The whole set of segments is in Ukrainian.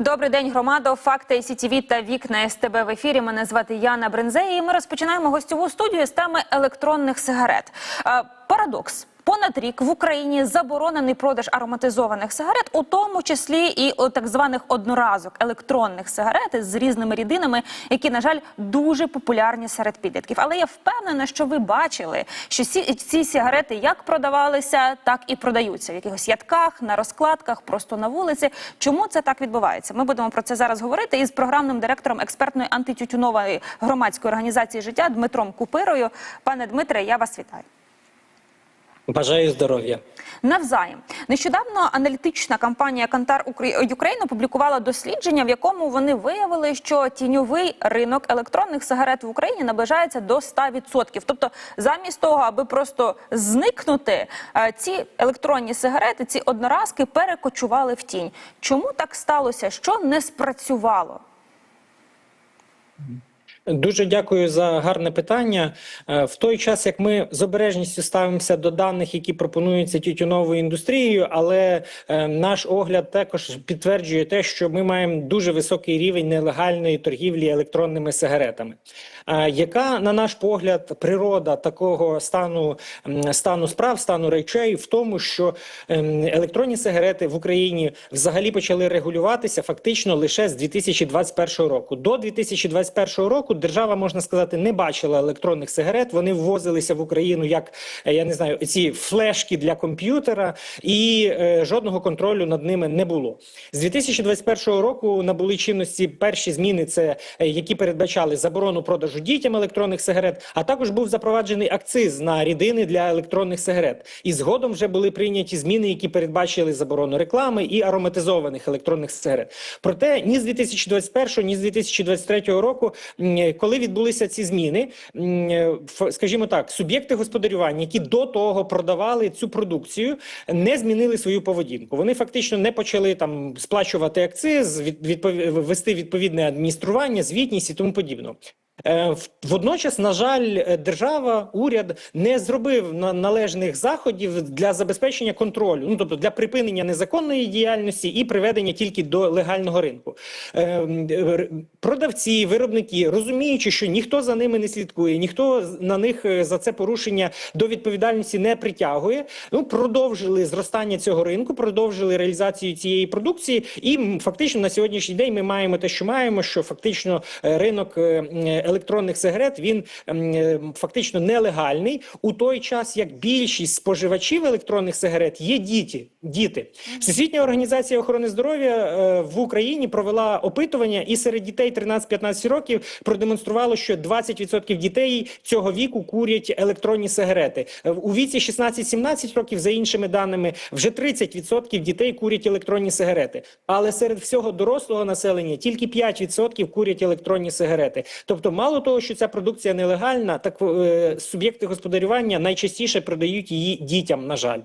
Добрий день, громадо. Факти СІТІВІ та вікна СТБ в ефірі. Мене звати Яна Брензеї. І ми розпочинаємо гостьову студію з теми електронних сигарет. Парадокс. Понад рік в Україні заборонений продаж ароматизованих сигарет, у тому числі і так званих одноразок електронних сигарет з різними рідинами, які, на жаль, дуже популярні серед підлітків. Але я впевнена, що ви бачили, що ці, ці сигарети як продавалися, так і продаються в якихось ядках, на розкладках, просто на вулиці. Чому це так відбувається? Ми будемо про це зараз говорити із програмним директором експертної антитютюнової громадської організації життя Дмитром Купирою. Пане Дмитре, я вас вітаю. Бажаю здоров'я. Навзаєм нещодавно аналітична компанія Кантар Україн опублікувала дослідження, в якому вони виявили, що тіньовий ринок електронних сигарет в Україні наближається до 100%. Тобто, замість того, аби просто зникнути, е, ці електронні сигарети, ці одноразки перекочували в тінь. Чому так сталося? Що не спрацювало? Дуже дякую за гарне питання. Е, В той час, як ми з обережністю ставимося до даних, які пропонуються тютюновою індустрією, але е, наш огляд також підтверджує те, що ми маємо дуже високий рівень нелегальної торгівлі електронними сигаретами. Яка, на наш погляд, природа такого стану стану справ, стану речей в тому, що ем, електронні сигарети в Україні взагалі почали регулюватися фактично лише з 2021 року. До 2021 року держава, можна сказати, не бачила електронних сигарет. Вони ввозилися в Україну як е, я не знаю, ці флешки для комп'ютера, і е, жодного контролю над ними не було. З 2021 року набули чинності перші зміни, це е, які передбачали заборону продажу дітям електронних сигарет, а також був запроваджений акциз на рідини для електронних сигарет. І згодом вже були прийняті зміни, які передбачили заборону реклами і ароматизованих електронних сигарет. Проте ні з 2021, ні з 2023 року, коли відбулися ці зміни, скажімо так, суб'єкти господарювання, які до того продавали цю продукцію, не змінили свою поведінку. Вони фактично не почали там сплачувати акциз, від, відпов- вести відповідне адміністрування, звітність і тому подібне. Е, Водночас, на жаль, е, держава, уряд не зробив на- належних заходів для забезпечення контролю, ну тобто для припинення незаконної діяльності і приведення тільки до легального ринку. Е, Продавці, виробники, розуміючи, що ніхто за ними не слідкує, ніхто на них за це порушення до відповідальності не притягує. Ну продовжили зростання цього ринку, продовжили реалізацію цієї продукції, і фактично на сьогоднішній день ми маємо те, що маємо, що фактично ринок електронних сигарет він е, фактично нелегальний у той час, як більшість споживачів електронних сигарет є діти. Діти Всесвітня організація охорони здоров'я е, в Україні провела опитування, і серед дітей 13-15 років продемонструвало, що 20% дітей цього віку курять електронні сигарети. Е, У віці 16-17 років, за іншими даними, вже 30% дітей курять електронні сигарети. Але серед всього дорослого населення тільки 5% курять електронні сигарети. Тобто, мало того, що ця продукція нелегальна, так е, суб'єкти господарювання найчастіше продають її дітям. На жаль.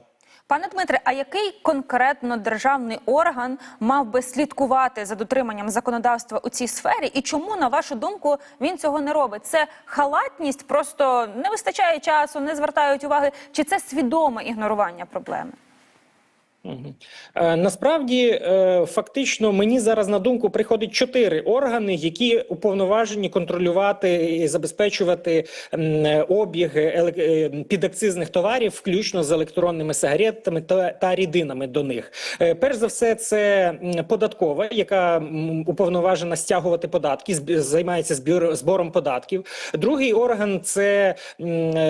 Пане Дмитре, а який конкретно державний орган мав би слідкувати за дотриманням законодавства у цій сфері? І чому, на вашу думку, він цього не робить? Це халатність, просто не вистачає часу, не звертають уваги, чи це свідоме ігнорування проблеми? Е, Насправді, е, фактично, мені зараз на думку приходить чотири органи, які уповноважені контролювати і забезпечувати обіг е, підакцизних товарів, включно з електронними сигаретами та, рідинами до них. Е, Перш за все, це податкова, яка уповноважена стягувати податки, займається збір, збором податків. Другий орган це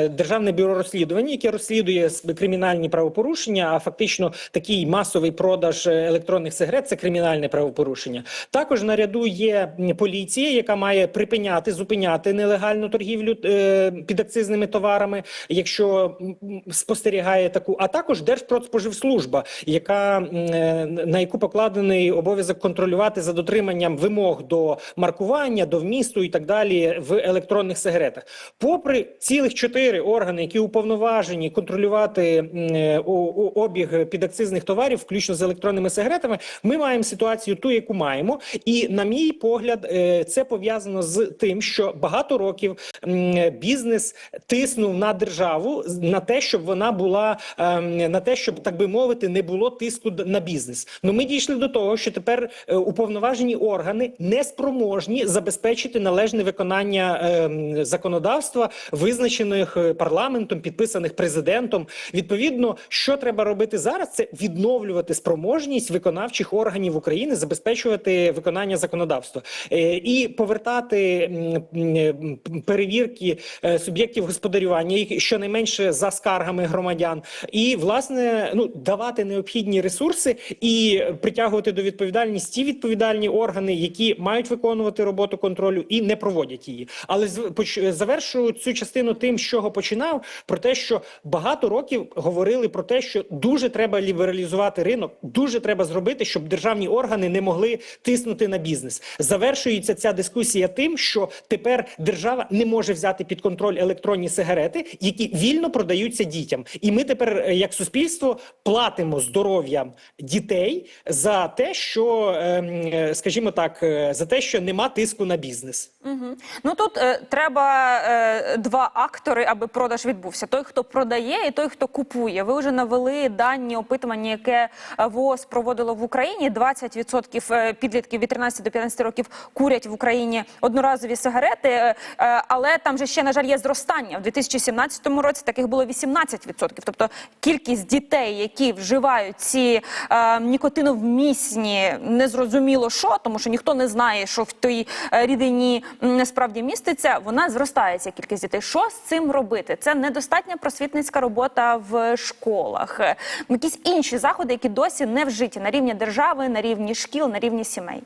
державне бюро розслідувань, яке розслідує кримінальні правопорушення, а фактично такий масовий продаж е, електронних сигарет це кримінальне правопорушення. Також на ряду є поліція, яка має припиняти, зупиняти нелегальну торгівлю е, підакцизними товарами, якщо спостерігає таку, а також Держпродспоживслужба, яка е, на яку покладений обов'язок контролювати за дотриманням вимог до маркування, до вмісту і так далі в електронних сигаретах. Попри цілих чотири органи, які уповноважені контролювати е, обіг підакцизних акцизних товарів, включно з електронними сигаретами, ми маємо ситуацію ту, яку маємо. І на мій погляд, е, це пов'язано з тим, що багато років бізнес тиснув на державу на те, щоб вона була ем, на те, щоб так би мовити, не було тиску на бізнес. Ну ми дійшли до того, що тепер е, уповноважені органи не спроможні забезпечити належне виконання ем, законодавства, визначених е, парламентом, підписаних президентом. Відповідно, що треба робити зараз, це відновлювати спроможність виконавчих органів України, забезпечувати виконання законодавства Е, і повертати м, перевірки е, суб'єктів господарювання, щонайменше за скаргами громадян, і власне ну давати необхідні ресурси і притягувати до відповідальності ті відповідальні органи, які мають виконувати роботу контролю і не проводять її. Але з поч- цю частину тим, з чого починав, про те, що багато років говорили про те, що дуже треба лібералізувати ринок, дуже треба зробити, щоб державні органи не могли тиснути на бізнес. Завершується ця дискусія тим, що тепер держава не може взяти під контроль електронні сигарети, які вільно продаються дітям. І ми тепер, е, як суспільство, платимо здоров'ям дітей за те, що, ем, е, скажімо так, е, за те, що нема тиску на бізнес. Угу. Ну тут е, треба е, два актори, аби продаж відбувся: той, хто продає, і той, хто купує. Ви вже навели дані опитування, яке е, ВООЗ проводило в Україні. 20% е, підлітків від 13 до 15 років курять в Україні одноразові сигарети. е, е, але там же ще на жаль є зростання. В 2017 році таких було 18%. Тобто кількість дітей, які вживають ці е, нікотиновмісні, незрозуміло що, тому що ніхто не знає, що в тій е, рідині насправді міститься. Вона зростає ця кількість дітей. Що з цим робити? Це недостатня просвітницька робота в школах, якісь інші заходи, які досі не вжиті на рівні держави, на рівні шкіл, на рівні сімей.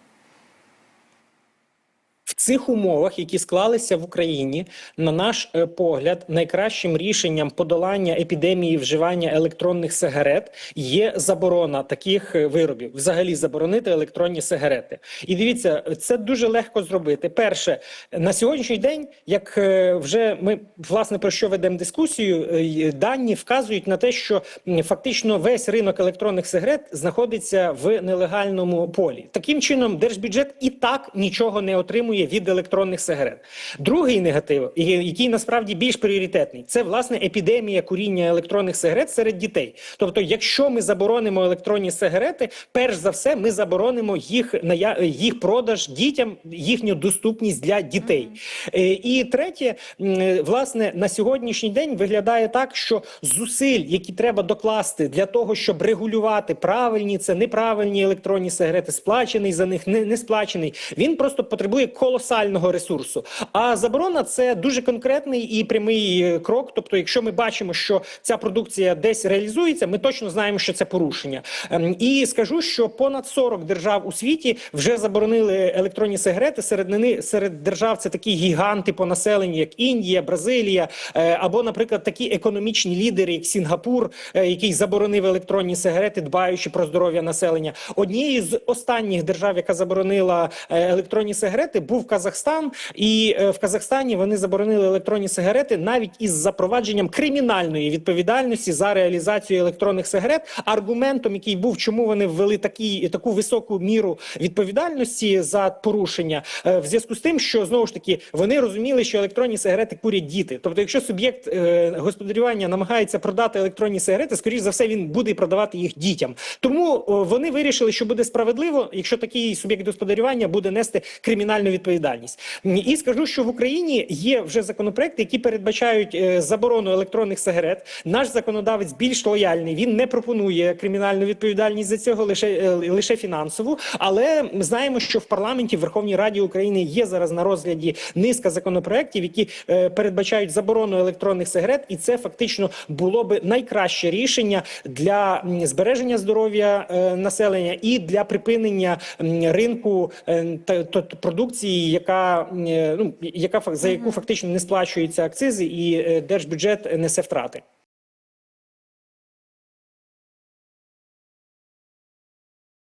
Цих умовах, які склалися в Україні, на наш е, погляд, найкращим рішенням подолання епідемії вживання електронних сигарет є заборона таких е, виробів, взагалі заборонити електронні сигарети. І дивіться, це дуже легко зробити. Перше, на сьогоднішній день, як е, вже ми власне про що ведемо дискусію, дані вказують на те, що фактично весь ринок електронних сигарет знаходиться в нелегальному полі. Таким чином, держбюджет і так нічого не отримує від електронних сигарет. Другий негатив, який насправді більш пріоритетний, це власне епідемія куріння електронних сигарет серед дітей. Тобто, якщо ми заборонимо електронні сигарети, перш за все, ми заборонимо їх ная- їх продаж дітям, їхню доступність для дітей. Е, І третє, е, власне, на сьогоднішній день виглядає так, що зусиль, які треба докласти для того, щоб регулювати правильні це неправильні електронні сигарети, сплачений за них, не, не сплачений, він просто потребує колосального ресурсу. А заборона це дуже конкретний і прямий е, крок. Тобто, якщо ми бачимо, що ця продукція десь реалізується, ми точно знаємо, що це порушення. Ем, І скажу, що понад 40 держав у світі вже заборонили електронні сигарети. Серед нини серед держав це такі гіганти по населенню, як Індія, Бразилія, е, або, наприклад, такі економічні лідери, як Сінгапур, е, який заборонив електронні сигарети, дбаючи про здоров'я населення. Однією з останніх держав, яка заборонила електронні сигарети, був Казахстан, і е, в Казахстані вони заборонили електронні сигарети навіть із запровадженням кримінальної відповідальності за реалізацію електронних сигарет. Аргументом, який був, чому вони ввели такі таку високу міру відповідальності за порушення, е, в зв'язку з тим, що знову ж таки вони розуміли, що електронні сигарети курять діти. Тобто, якщо суб'єкт е, господарювання намагається продати електронні сигарети, скоріш за все він буде продавати їх дітям. Тому вони вирішили, що буде справедливо, якщо такий суб'єкт господарювання буде нести кримінальну відповідальність. М, І скажу, що в Україні є вже законопроекти, які передбачають е, заборону електронних сигарет. Наш законодавець більш лояльний. Він не пропонує кримінальну відповідальність за цього лише е, лише фінансову. Але ми знаємо, що в парламенті в Верховній Раді України є зараз на розгляді низка законопроєктів, які е, передбачають заборону електронних сигарет, і це фактично було би найкраще рішення для збереження здоров'я населення і для припинення ринку е, та- яка е, ну яка за яку фактично не сплачуються акцизи, і е, держбюджет несе втрати.